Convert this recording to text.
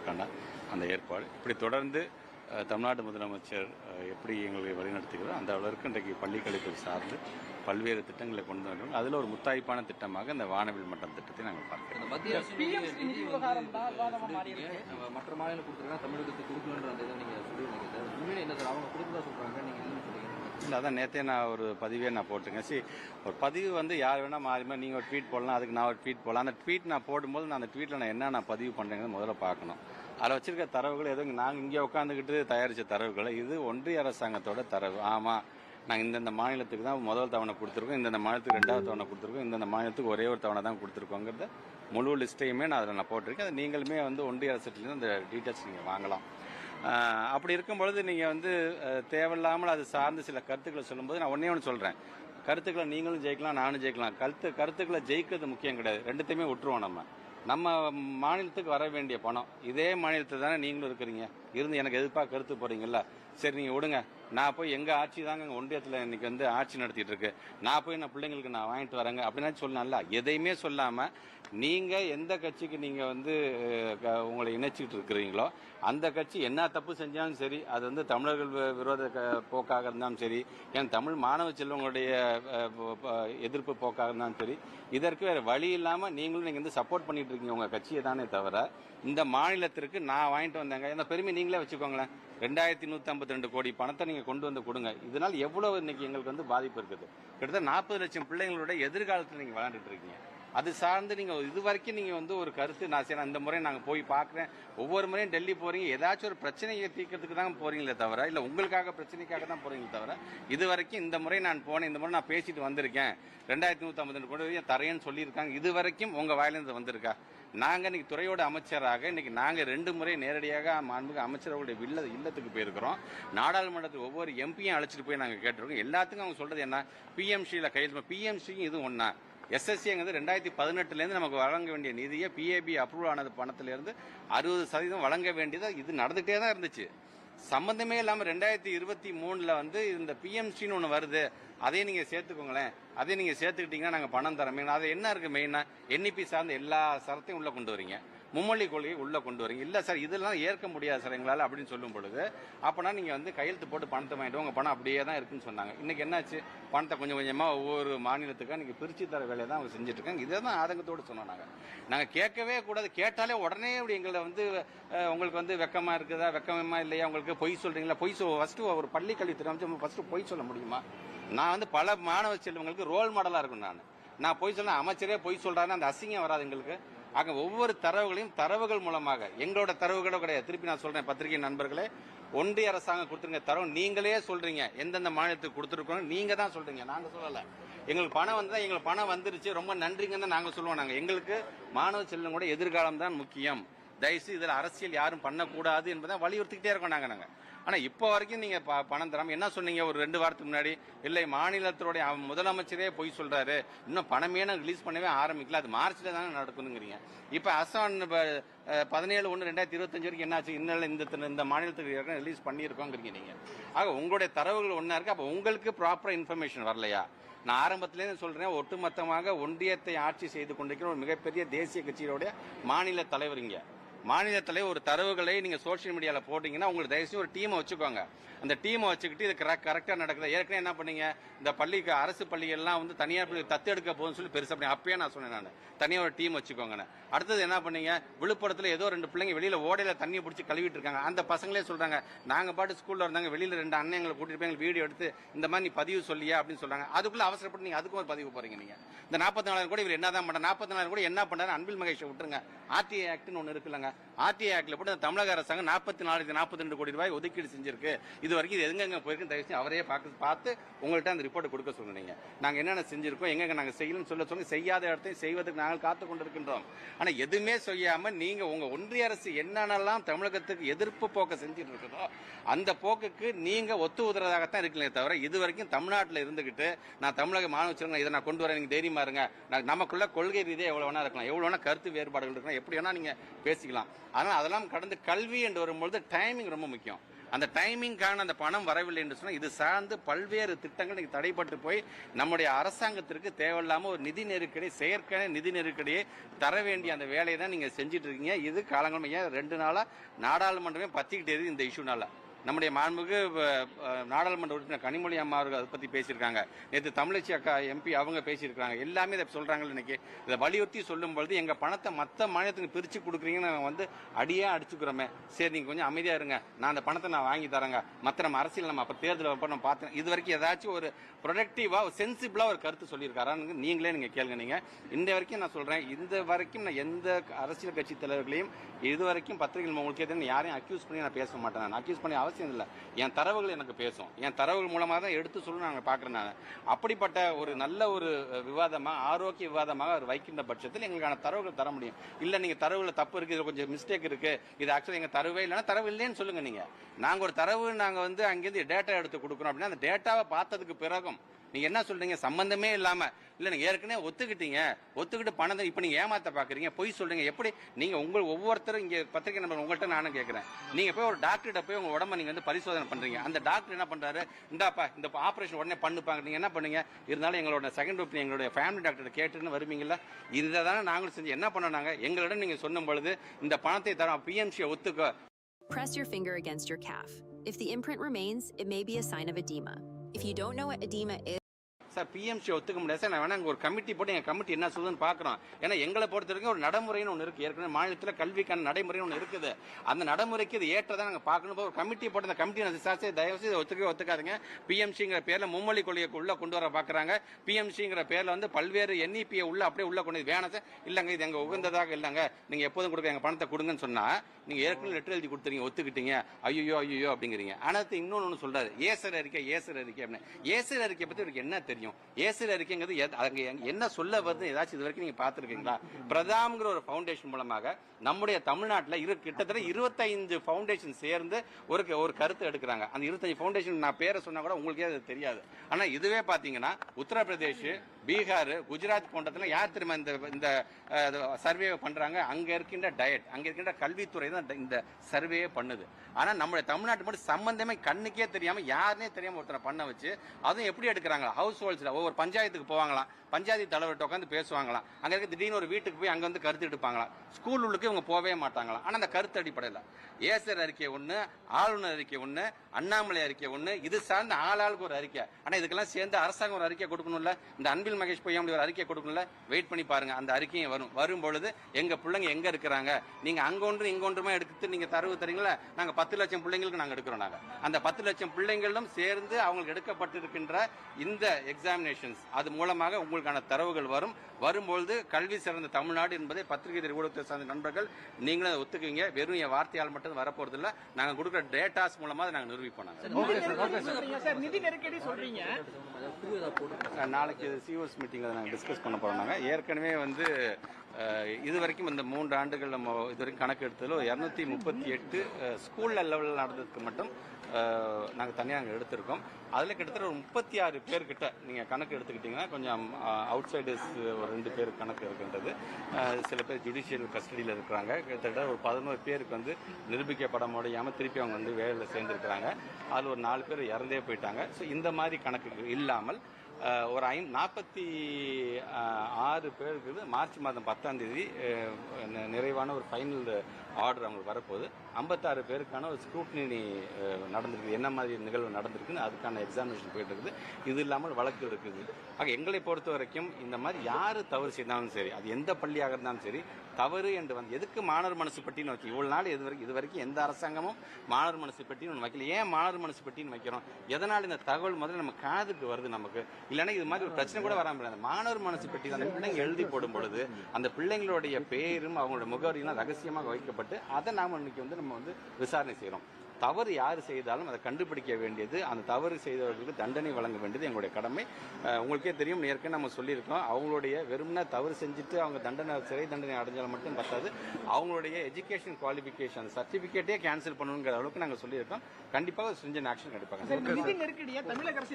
செய்வதற்கான அந்த ஏற்பாடு. இப்படி தொடர்ந்து தமிழ்நாடு முதலமைச்சர் எப்படி எங்களை வழிநடத்துகிறோம் அந்த அளவிற்கு இன்றைக்கு பள்ளிக்கல்வித்துறை சார்ந்து பல்வேறு திட்டங்களை கொண்டு வந்தோம் அதில் ஒரு முத்தாய்ப்பான திட்டமாக இந்த வானவில் மன்றம் திட்டத்தை நாங்கள் பார்க்கிறோம். மற்ற மாநிலம் கொடுத்துருக்காங்க தமிழகத்துக்கு கொடுக்கலன்ற அந்த இதை நீங்க சொல்லிருந்தீங்க சார். உண்மையிலே என்ன சார்? அவங்க கொடுக்குறதா சொல்றாங்க. நீங்க இல்லைன்னு சொல்றீங்க இல்லை அதான் நேற்றே நான் ஒரு பதிவே நான் போட்டுங்க சரி ஒரு பதிவு வந்து யார் வேணால் மாறி மாதிரி நீங்கள் ஒரு ட்வீட் போடலாம் அதுக்கு நான் ஒரு ட்வீட் போடலாம். அந்த ட்வீட் நான் போடும்போது நான் அந்த ட்வீட்டில் நான் என்ன நான் பதிவு பண்ணுறேங்கிறது முதல்ல பார்க்கணும். அதில் வச்சிருக்க தரவுகள் எதுவும் நாங்கள் இங்கே உட்காந்துக்கிட்டு தயாரித்த தரவுகள் இது ஒன்றிய அரசாங்கத்தோட தரவு. ஆமாம் நாங்கள் இந்தந்த மாநிலத்துக்கு தான் முதல் தவணை கொடுத்துருக்கோம் இந்தந்த மாநிலத்துக்கு ரெண்டாவது தவணை கொடுத்துருக்கோம் இந்தந்த மாநிலத்துக்கு ஒரே ஒரு தவணை தான் கொடுத்துருக்கோங்கிறத முழு லிஸ்ட்டையுமே நான் அதில் நான் போட்டிருக்கேன். அது நீங்களுமே வந்து ஒன்றிய அரசுலேருந்து அந்த டீட்டெயில்ஸ் நீங்கள் வாங்கலாம். அப்படி இருக்கும் பொழுது நீங்கள் வந்து தேவையில்லாமல் அது சார்ந்து சில கருத்துக்களை சொல்லும்போது நான் ஒன்றே ஒன்று சொல்கிறேன் கருத்துக்களை நீங்களும் ஜெயிக்கலாம் நானும் ஜெயிக்கலாம். கருத்து கருத்துக்களை ஜெயிக்கிறது முக்கியம் கிடையாது. ரெண்டுத்தையுமே விட்டுருவோம் நம்ம. நம்ம மாநிலத்துக்கு வர வேண்டிய பணம் இதே மாநிலத்தில் தானே நீங்களும் இருக்கிறீங்க. இருந்து எனக்கு எதிர்ப்பாக கருத்து போறீங்கல்ல சரி நீங்கள் விடுங்க. நான் போய் எங்கள் ஆட்சி தாங்க எங்கள் ஒன்றியத்தில் இன்னைக்கு வந்து ஆட்சி நடத்திட்டு இருக்கு. நான் போய் நான் பிள்ளைங்களுக்கு நான் வாங்கிட்டு வரேங்க. அப்படின்னா சொல்லலாம்ல எதையுமே சொல்லாமல் நீங்கள் எந்த கட்சிக்கு நீங்கள் வந்து க- உங்களை இணைச்சிக்கிட்டு இருக்கிறீங்களோ அந்த கட்சி என்ன தப்பு செஞ்சாலும் சரி அது வந்து தமிழர்கள் விரோத போக்காக இருந்தாலும் சரி ஏன் தமிழ் மாணவ செல்வங்களுடைய எதிர்ப்பு போக்காக இருந்தாலும் சரி இதற்கு வேறு வழி இல்லாமல் நீங்களும் நீங்கள் வந்து சப்போர்ட் பண்ணிட்டு இருக்கீங்க உங்கள் கட்சியை தானே தவிர இந்த மாநிலத்திற்கு நான் வாங்கிட்டு வந்தேங்க. இந்த பெருமை நீங்களே வச்சுக்கோங்களேன். ரெண்டாயிரத்தி நூற்றி ஐம்பத்தி ரெண்டு கோடி பணத்தை நீங்கள் கொண்டு வந்து கொடுங்க. இதனால் எவ்வளவு இன்னைக்கு எங்களுக்கு வந்து பாதிப்பு இருக்குது. கிட்டத்தட்ட நாற்பது லட்சம் பிள்ளைங்களோட எதிர்காலத்தில் நீங்கள் விளையாண்டுட்டு இருக்கீங்க. அது சார்ந்து நீங்க இது வரைக்கும் நீங்க வந்து ஒரு கருத்து நான் சரி இந்த முறை நாங்க போய் பார்க்குறேன். ஒவ்வொரு முறையும் டெல்லி போறீங்க. ஏதாச்சும் ஒரு பிரச்சனையை தீர்க்கறதுக்கு தான் போறீங்களே தவிர இல்ல உங்களுக்காக பிரச்சனைக்காக தான் போறீங்களே தவிர இது வரைக்கும் இந்த முறை நான் போனேன் இந்த முறை நான் பேசிட்டு வந்திருக்கேன். ரெண்டாயிரத்தி நூத்தி ஐம்பத்தி கோடி தரேன்னு சொல்லியிருக்காங்க. இது வரைக்கும் உங்க வாயிலிருந்து வந்திருக்கா? நாங்க இன்னைக்கு துறையோட அமைச்சராக இன்னைக்கு நாங்க ரெண்டு முறை நேரடியாக மாண்புமிகு அமைச்சர்களுடைய வில்ல இல்லத்துக்கு போயிருக்கிறோம். நாடாளுமன்றத்துக்கு ஒவ்வொரு எம்பியும் அழைச்சிட்டு போய் நாங்க கேட்டிருக்கோம். எல்லாத்துக்கும் அவங்க சொல்றது என்ன? பிஎம்சியில் கையெழுத்து பிஎம்சியும் இது ஒன்றா எஸ்எஸ்சிங்கிறது ரெண்டாயிரத்தி பதினெட்டுலேருந்து நமக்கு வழங்க வேண்டிய நிதியை பிஏபி அப்ரூவல் ஆனது பணத்திலிருந்து அறுபது சதவீதம் வழங்க வேண்டியது இது நடந்துகிட்டே தான் இருந்துச்சு. சம்பந்தமே இல்லாமல் ரெண்டாயிரத்தி இருபத்தி மூணில் வந்து இந்த பிஎம்சின்னு ஒன்று வருது. அதையும் நீங்கள் சேர்த்துக்கோங்களேன். அதையும் நீங்கள் சேர்த்துக்கிட்டீங்கன்னா நாங்கள் பணம் தரமே. அது என்ன இருக்குது மெயினாக என்இபி சார்ந்த எல்லா சரத்தையும் உள்ளே கொண்டு வரீங்க. மும்மொழி கொள்கையை உள்ளே கொண்டு வரீங்க. இல்லை சார் இதெல்லாம் ஏற்க முடியாது சார் எங்களால் அப்படின்னு சொல்லும் பொழுது அப்போனா நீங்கள் வந்து கையெழுத்து போட்டு பணத்தை வாங்கிட்டு உங்கள் பணம் அப்படியே தான் இருக்குன்னு சொன்னாங்க. இன்னைக்கு என்னாச்சு? பணத்தை கொஞ்சம் கொஞ்சமாக ஒவ்வொரு மாநிலத்துக்கும் நீங்கள் பிரித்து தர வேலையை தான் அவங்க செஞ்சுட்டு இருக்காங்க. இதை தான் ஆதங்கத்தோடு சொன்னோம் நாங்கள் நாங்கள் கேட்கவே கூடாது. கேட்டாலே உடனே இப்படி எங்களை வந்து உங்களுக்கு வந்து வெக்கமாக இருக்குதா வெக்கமா இல்லையா? உங்களுக்கு பொய் சொல்கிறீங்களா பொய் சொல் ஃபஸ்ட்டு ஒரு பள்ளி கல்வித்துறை அமைச்சு ஃபஸ்ட்டு பொய் சொல்ல முடியுமா? நான் வந்து பல மாணவ செல்வங்களுக்கு ரோல் மாடலாக இருக்கும் நான். நான் பொய் சொன்ன அமைச்சரே பொய் சொல்றாருன்னா அந்த அசிங்கம் வராது எங்களுக்கு. ஆக ஒவ்வொரு தரவுகளையும் தரவுகள் மூலமாக எங்களோட தரவுகளோ கிடையாது. திருப்பி நான் சொல்றேன் பத்திரிகை நண்பர்களே ஒன்றிய அரசாங்கம் கொடுத்துருங்க தரவு நீங்களே சொல்றீங்க. எந்தெந்த மாநிலத்துக்கு கொடுத்துருக்கோம் நீங்க தான் சொல்றீங்க. நாங்க சொல்லல. எங்களுக்கு பணம் வந்தா எங்களுக்கு பணம் வந்துருச்சு. ரொம்ப நன்றிங்கன்னு தான் நாங்க சொல்லுவோம் நாங்க. எங்களுக்கு மாணவ செல்வம் கூட எதிர்காலம் தான் முக்கியம். தயவுசெய்து இதில் அரசியல் யாரும் பண்ணக்கூடாது என்பதை வலியுறுத்திக்கிட்டே இருக்கோம் நாங்க நாங்க. ஆனால் இப்போ வரைக்கும் நீங்கள் ப- பணம் தராமல் என்ன சொன்னீங்க? ஒரு ரெண்டு வாரத்துக்கு முன்னாடி இல்லை மாநிலத்தினுடைய முதலமைச்சரே பொய் சொல்கிறாரு இன்னும் பணமே நான் ரிலீஸ் பண்ணவே ஆரம்பிக்கல. அது மார்ச்ல தானே நடக்கணுங்கிறீங்க இப்போ அசான் பதினேழு ஒன்று ரெண்டாயிரத்தி இருபத்தஞ்சு வரைக்கும் என்னாச்சு? இன்னும் இந்த இந்த மாநிலத்துக்கு ரிலீஸ் பண்ணியிருக்கோங்கிறீங்க நீங்கள் ஆக உங்களுடைய தரவுகள் ஒன்றா இருக்குது அப்போ உங்களுக்கு ப்ராப்பராக இன்ஃபர்மேஷன் வரலையா? நான் ஆரம்பத்திலேருந்து சொல்கிறேன் ஒட்டுமொத்தமாக ஒன்றியத்தை ஆட்சி செய்து கொண்டிருக்கிற ஒரு மிகப்பெரிய தேசிய கட்சியோடைய மாநில தலைவர் மாநிலத்தில் ஒரு தரவுகளை நீங்கள் சோஷியல் மீடியாவில் போட்டிங்கன்னா உங்களுக்கு தயவுசெய்து ஒரு டீமை வச்சுக்கோங்க. அந்த டீமை வச்சுக்கிட்டு இது கரெக்டா நடக்குது. ஏற்கனவே என்ன பண்ணீங்க? இந்த பள்ளிக்கு அரசு பள்ளிகள்லாம் வந்து தனியார் பள்ளி தத்து எடுக்க போகுதுன்னு சொல்லி பெருசாக பண்ணி அப்பயே நான் சொன்னேன் நான். தனியாக ஒரு டீம் வச்சுக்கோங்கன்னு. அடுத்தது என்ன பண்ணீங்க? விழுப்புரத்தில் ஏதோ ரெண்டு பிள்ளைங்க வெளியில் ஓடையில் தண்ணியை பிடிச்சி கழுவிட்டு இருக்காங்க. அந்த பசங்களே சொல்கிறாங்க நாங்கள் பாட்டு ஸ்கூலில் இருந்தாங்க. வெளியில் ரெண்டு அண்ணன் எங்களை கூட்டிட்டு போய் வீடியோ எடுத்து இந்த மாதிரி நீ பதிவு சொல்லியா? அப்படின்னு சொல்கிறாங்க அதுக்குள்ளே அவசரப்பட்டு நீங்கள் அதுக்கும் ஒரு பதிவு போகிறீங்க நீங்கள் இந்த நாற்பத்தி நாலாயிரம் கூட இவர் என்ன தான் பண்ண நாற்பத்தி நாலாயிரம் கூட என்ன பண்ணுறாரு அன்பில் மகேஷை விட்டுருங்க. ஆர்டிஐ ஆக்ட்னு ஒன்று இருக்குல்லங்க. ஆர்டிஐ ஆக்டில் போட்டு அந்த தமிழக அரசாங்கம் நாற்பத்தி நாலாயிரத்தி நாற்பத்தி ரெண்டு கோடி ரூபாய் ஒதுக்கீடு செஞ்சிருக்கு. இது வரைக்கும் இது எங்கெங்க போயிருக்கு தயவு செஞ்சு அவரே பார்க்க பார்த்து உங்கள்கிட்ட அந்த ரிப்போர்ட் கொடுக்க சொன்னீங்க நாங்க என்னென்ன செஞ்சிருக்கோம் எங்கெங்க நாங்கள் செய்யணும்னு சொல்ல சொல்லி செய்யாத இடத்தையும் செய்வதற்கு நாங்கள் காத்து கொண்டிருக்கின்றோம். ஆனால் எதுவுமே செய்யாம நீங்க உங்க ஒன்றிய அரசு என்னென்னலாம் தமிழகத்துக்கு எதிர்ப்பு போக்க செஞ்சுட்டு இருக்குதோ அந்த போக்குக்கு நீங்க ஒத்து உதறதாகத்தான் இருக்கீங்களே தவிர இது வரைக்கும் தமிழ்நாட்டில் இருந்துகிட்டு நான் தமிழக மாணவ இதை நான் கொண்டு வரேன் நீங்க தைரியமா இருங்க. நமக்குள்ள கொள்கை ரீதியாக எவ்வளவு வேணா இருக்கலாம். எவ்வளவு வேணா கருத்து வேறுபாடுகள் இருக்கலாம். எப்படி வேணா நீங்க பேசிக்கலாம். ஆனால் அதெல்லாம் கடந்து கல்வி என்று வரும்பொழுது டைமிங் ரொம்ப முக்கியம். அந்த டைமிங்கான அந்த பணம் வரவில்லை என்று சொன்னால் இது சார்ந்து பல்வேறு திட்டங்கள் நீங்கள் தடைப்பட்டு போய் நம்முடைய அரசாங்கத்திற்கு தேவையில்லாமல் ஒரு நிதி நெருக்கடி செயற்கையான நிதி நெருக்கடியை தர வேண்டிய அந்த வேலையை தான் நீங்கள் செஞ்சுட்டு இருக்கீங்க. இது காலங்கள் ஏன் ரெண்டு நாளாக நாடாளுமன்றமே பத்திக்கிட்டே இந்த இஷ்யூனால நம்முடைய மாண்புக்கு நாடாளுமன்ற உறுப்பினர் கனிமொழி அம்மா அவர்கள் அதை பற்றி பேசியிருக்காங்க. நேற்று தமிழச்சி அக்கா எம்பி அவங்க பேசியிருக்காங்க எல்லாமே இதை சொல்கிறாங்க இன்னைக்கு. இதை வலியுறுத்தி சொல்லும் பொழுது எங்கள் பணத்தை மற்ற மாநிலத்துக்கு பிரித்து கொடுக்குறீங்கன்னு நாங்கள் வந்து அடியே அடிச்சுக்கிறோமே. சரி நீங்கள் கொஞ்சம் அமைதியாக இருங்க. நான் அந்த பணத்தை நான் வாங்கி தரேங்க. மற்ற நம்ம அரசியல் நம்ம அப்போ தேர்தல் அப்போ நம்ம பார்த்தேன் இது வரைக்கும் ஏதாச்சும் ஒரு ப்ரொடக்டிவ்வாக ஒரு சென்சிபிளாக ஒரு கருத்து சொல்லியிருக்காரான்னு நீங்களே நீங்கள் கேளுங்க நீங்கள் இந்த வரைக்கும் நான் சொல்கிறேன் இந்த வரைக்கும் நான் எந்த அரசியல் கட்சி தலைவர்களையும் இது வரைக்கும் பத்திரிகை உங்களுக்கே யாரையும் அக்யூஸ் பண்ணி நான் பேச மாட்டேன். நான் அக்யூஸ் பண்ணி அவசியம் இல்லை. என் தரவுகள் எனக்கு பேசும். என் தரவுகள் மூலமாக தான் எடுத்து சொல்லணும் நாங்கள் பார்க்குறேன் நான். அப்படிப்பட்ட ஒரு நல்ல ஒரு விவாதமாக ஆரோக்கிய விவாதமாக அவர் வைக்கின்ற பட்சத்தில் எங்களுக்கான தரவுகள் தர முடியும். இல்லை நீங்கள் தரவுகளில் தப்பு இருக்குது இதில் கொஞ்சம் மிஸ்டேக் இருக்குது இது ஆக்சுவலி எங்கள் தரவே இல்லைன்னா தரவு இல்லைன்னு சொல்லுங்கள் நீங்கள் நாங்கள் ஒரு தரவு நாங்கள் வந்து அங்கேருந்து டேட்டா எடுத்து கொடுக்குறோம் அப்படின்னா அந்த டேட்டாவை பார்த்ததுக்கு பிறகும் நீங்க என்ன சொல்றீங்க? சம்பந்தமே இல்லாம. இல்ல நீங்க ஏற்கனவே ஒத்துக்கிட்டீங்க. ஒத்துக்கிட்டு பணத்தை இப்ப நீங்க ஏமாத்த பாக்குறீங்க. பொய் சொல்றீங்க. எப்படி? நீங்க உங்க ஒவ்வொருத்தரும் இங்க பத்திரிகை நம்பர் உங்கள்கிட்ட நானும் கேட்கறேன் நீங்க போய் ஒரு டாக்டர்கிட்ட போய் உங்க உடம்ப நீங்க வந்து பரிசோதனை பண்றீங்க. அந்த டாக்டர் என்ன பண்றாரு? இந்தாப்பா இந்த ஆபரேஷன் உடனே பண்ணுப்பாங்க நீங்க என்ன பண்ணுங்க? இருந்தாலும் எங்களோட செகண்ட் ஒப்பீனியன் எங்களுடைய ஃபேமிலி டாக்டர் கேட்டுன்னு வருவீங்கல்ல? இதை தானே நாங்களும் செஞ்சு என்ன பண்ணாங்க எங்களிடம் நீங்க சொன்னும் பொழுது இந்த பணத்தை தரோம். பிஎம்சியை ஒத்துக்க. Press your finger against your calf. If the imprint remains, it may be a sign of edema. If you don't know what edema is, sir PMC ஒத்துக்க முடியாது. சார் நான் வேணா ஒரு கமிட்டி போட்டு எங்க கமிட்டி என்ன சொல்லுதுன்னு பாக்குறோம் ஏன்னா எங்களை பொறுத்த வரைக்கும் ஒரு நடைமுறைன்னு ஒன்று இருக்கு. ஏற்கனவே மாநிலத்தில் கல்விக்கான நடைமுறைன்னு ஒன்று இருக்குது. அந்த நடைமுறைக்கு இது ஏற்றதான் நாங்கள் பார்க்கணும். போது ஒரு கமிட்டி போட்டு அந்த கமிட்டி விசாரிச்சு தயவு செய்து ஒத்துக்கவே ஒத்துக்காதுங்க. பிஎம்சிங்கிற பேர்ல மும்மொழி கொள்கையை உள்ள கொண்டு வர பாக்குறாங்க பிஎம்சிங்கிற பேர்ல வந்து பல்வேறு என்இபியை உள்ள அப்படியே உள்ள கொண்டு வேணாம் சார். இல்லங்க இது எங்க உகந்ததாக இல்லங்க. நீங்க எப்போதும் கொடுக்க எங்க பணத்தை கொடுங்கன்னு சொன்னா நீங்க ஏற்கனவே லெட்டர் எழுதி கொடுத்துறீங்க ஒத்துக்கிட்டீங்க. ஐயோ ஐயோ அப்படிங்கிறீங்க. ஆனா இன்னொன்னு ஒன்று சொல்றாரு. ஏசர் அறிக்கை ஏசர் அறிக்கை அப்படின்னு. ஏசர் அறிக்கை பத்தி இவருக்கு என்ன தெரியும்? ஏசர் அறிக்கைங்கிறது எத்- அங்கே என்ன சொல்ல வருது ஏதாச்சும் இது வரைக்கும் நீங்க பார்த்துருக்கீங்களா? பிரதாம்ங்கிற ஒரு ஃபவுண்டேஷன் மூலமாக நம்முடைய தமிழ்நாட்டில் இரு கிட்டத்தட்ட இருபத்தைந்து ஃபவுண்டேஷன் சேர்ந்து ஒரு ஒரு கருத்து எடுக்கிறாங்க. அந்த இருபத்தஞ்சு ஃபவுண்டேஷன் நான் பேரை சொன்னா கூட உங்களுக்கே அது தெரியாது. ஆனா இதுவே பாத்தீங்கன்னா உத்தரப்பிரதேஷ் பீகார் குஜராத் போன்றதுல யார் திரும்ப இந்த இந்த சர்வே பண்ணுறாங்க அங்கே இருக்கின்ற டயட் அங்கே இருக்கின்ற கல்வித்துறை தான் இந்த சர்வே பண்ணுது. ஆனால் நம்மளுடைய தமிழ்நாட்டு மட்டும் சம்பந்தமே கண்ணுக்கே தெரியாமல் யாருனே தெரியாமல் ஒருத்தரை பண்ண வச்சு அதுவும் எப்படி எடுக்கிறாங்களா ஹவுஸ் ஹோல்ஸில் ஒவ்வொரு பஞ்சாயத்துக்கு போவாங்களாம். பஞ்சாயத்து தலைவர்கிட்ட உட்காந்து பேசுவாங்களாம். அங்கே இருக்க திடீர்னு ஒரு வீட்டுக்கு போய் அங்கே வந்து கருத்து எடுப்பாங்களாம். ஸ்கூல் உள்ளுக்கு இவங்க போகவே மாட்டாங்களாம். ஆனால் அந்த கருத்து அடிப்படையில். ஏசர் அறிக்கை ஒன்று ஆளுநர் அறிக்கை ஒன்று அண்ணாமலை அறிக்கை ஒன்று இது சார்ந்த ஆளாளுக்கு ஒரு அறிக்கை. ஆனால் இதுக்கெல்லாம் சேர்ந்து அரசாங்கம் ஒரு அறிக்கை கொடுக்கணும்ல? இந்த அன்பில் மகேஷ் பொய்யாமொழி ஒரு அறிக்கை கொடுக்கணும்ல? வெயிட் பண்ணி பாருங்க. அந்த அறிக்கையும் வரும். வரும் பொழுது எங்க பிள்ளைங்க எங்க இருக்கிறாங்க? நீங்க அங்க ஒன்று இங்க ஒன்றுமே எடுத்து நீங்க தரவு தரீங்களா? நாங்க பத்து லட்சம் பிள்ளைங்களுக்கு நாங்க எடுக்கிறோம் நாங்க. அந்த பத்து லட்சம் பிள்ளைங்களும் சேர்ந்து அவங்களுக்கு எடுக்கப்பட்டிருக்கின்ற இந்த எக்ஸாமினேஷன்ஸ் அது மூலமாக உங்களுக்கான தரவுகள் வரும். வரும்பொழுது கல்வி சிறந்த தமிழ்நாடு என்பதை பத்திரிகை நிறுவனத்தை சார்ந்த நண்பர்கள் நீங்களும் ஒத்துக்குவீங்க. வெறும் என் வார்த்தையால் மட்டும் வரப்போறது இல்ல நாங்க கொடுக்குற டேட்டாஸ் மூலமா அதை நாங்க நிரூபிப்போம் நாங்க. நிதி நெருக்கடி சொல்றீங்க மீட்டிங்கில் நாங்கள் டிஸ்கஸ் பண்ண போகிறோம் நாங்கள் ஏற்கனவே வந்து இது வரைக்கும் இந்த மூன்று ஆண்டுகள் நம்ம இது வரைக்கும் கணக்கு எடுத்ததில் இரநூத்தி முப்பத்தி எட்டு ஸ்கூல் லெவலில் நடந்ததுக்கு மட்டும் நாங்கள் தனியாக அங்கே எடுத்திருக்கோம். அதில் கிட்டத்தட்ட ஒரு முப்பத்தி ஆறு பேர்கிட்ட நீங்கள் கணக்கு எடுத்துக்கிட்டிங்கன்னா கொஞ்சம் அவுட் சைடர்ஸ் ஒரு ரெண்டு பேர் கணக்கு இருக்கின்றது. சில பேர் ஜுடிஷியல் கஸ்டடியில் இருக்கிறாங்க. கிட்டத்தட்ட ஒரு பதினோரு பேருக்கு வந்து நிரூபிக்கப்பட முடியாமல் திருப்பி அவங்க வந்து வேலையில் சேர்ந்துருக்கிறாங்க. அதில் ஒரு நாலு பேர் இறந்தே போயிட்டாங்க. ஸோ இந்த மாதிரி கணக்கு இல்லாமல் ஒரு ஐ நாற்பத்தி ஆறு பேருக்கு மார்ச் மாதம் பத்தாம் தேதி நிறைவான ஒரு ஃபைனல் ஆர்டர் அவங்களுக்கு வரப்போகுது. ஐம்பத்தாறு பேருக்கான ஒரு ஸ்க்ரூட்னி நடந்திருக்கு என்ன மாதிரி நிகழ்வு நடந்திருக்குன்னு அதுக்கான எக்ஸாமினேஷன் போயிட்டு இருக்குது. இது இல்லாமல் வழக்கு இருக்குது. ஆக எங்களை பொறுத்த வரைக்கும் இந்த மாதிரி யார் தவறு செய்தாலும் சரி அது எந்த பள்ளியாக இருந்தாலும் சரி தவறு என்று வந்து எதுக்கு மாணவர் மனசு பட்டின்னு வைக்க இவ்வளோ நாள் இது வரைக்கும் இது வரைக்கும் எந்த அரசாங்கமும் மாணவர் மனசு பெட்டின்னு ஒன்று வைக்கல. ஏன் மாணவர் மனசு பெட்டின்னு வைக்கிறோம்? எதனால் இந்த தகவல் முதல்ல நம்ம காதுக்கு வருது நமக்கு? இல்லைன்னா இது மாதிரி ஒரு பிரச்சனை கூட வராமல் அந்த மாணவர் மனசு பெட்டி அந்த பிள்ளைங்க எழுதி போடும் பொழுது அந்த பிள்ளைங்களுடைய பேரும் அவங்களோட முகவரியும் ரகசியமாக வைக்கப்பட்டு அதை நாம இன்னைக்கு வந்து நம்ம வந்து விசாரணை செய்கிறோம் தவறு யார் செய்தாலும் அதை கண்டுபிடிக்க வேண்டியது அந்த தவறு செய்தவர்களுக்கு தண்டனை வழங்க வேண்டியது எங்களுடைய கடமை. உங்களுக்கே தெரியும் ஏற்கனவே நம்ம சொல்லியிருக்கோம் அவங்களுடைய வெறும்னா தவறு செஞ்சுட்டு அவங்க தண்டனை சிறை தண்டனை அடைஞ்சாலும் மட்டும் பத்தாது. அவங்களுடைய எஜுகேஷன் குவாலிஃபிகேஷன் சர்டிஃபிகேட்டே கேன்சல் பண்ணணுங்கிற அளவுக்கு நாங்கள் சொல்லியிருக்கோம். கண்டிப்பாக. ஸ்ட்ரிஞ்சன் ஆக்ஷன் நெருக்கடியை தமிழக அரசு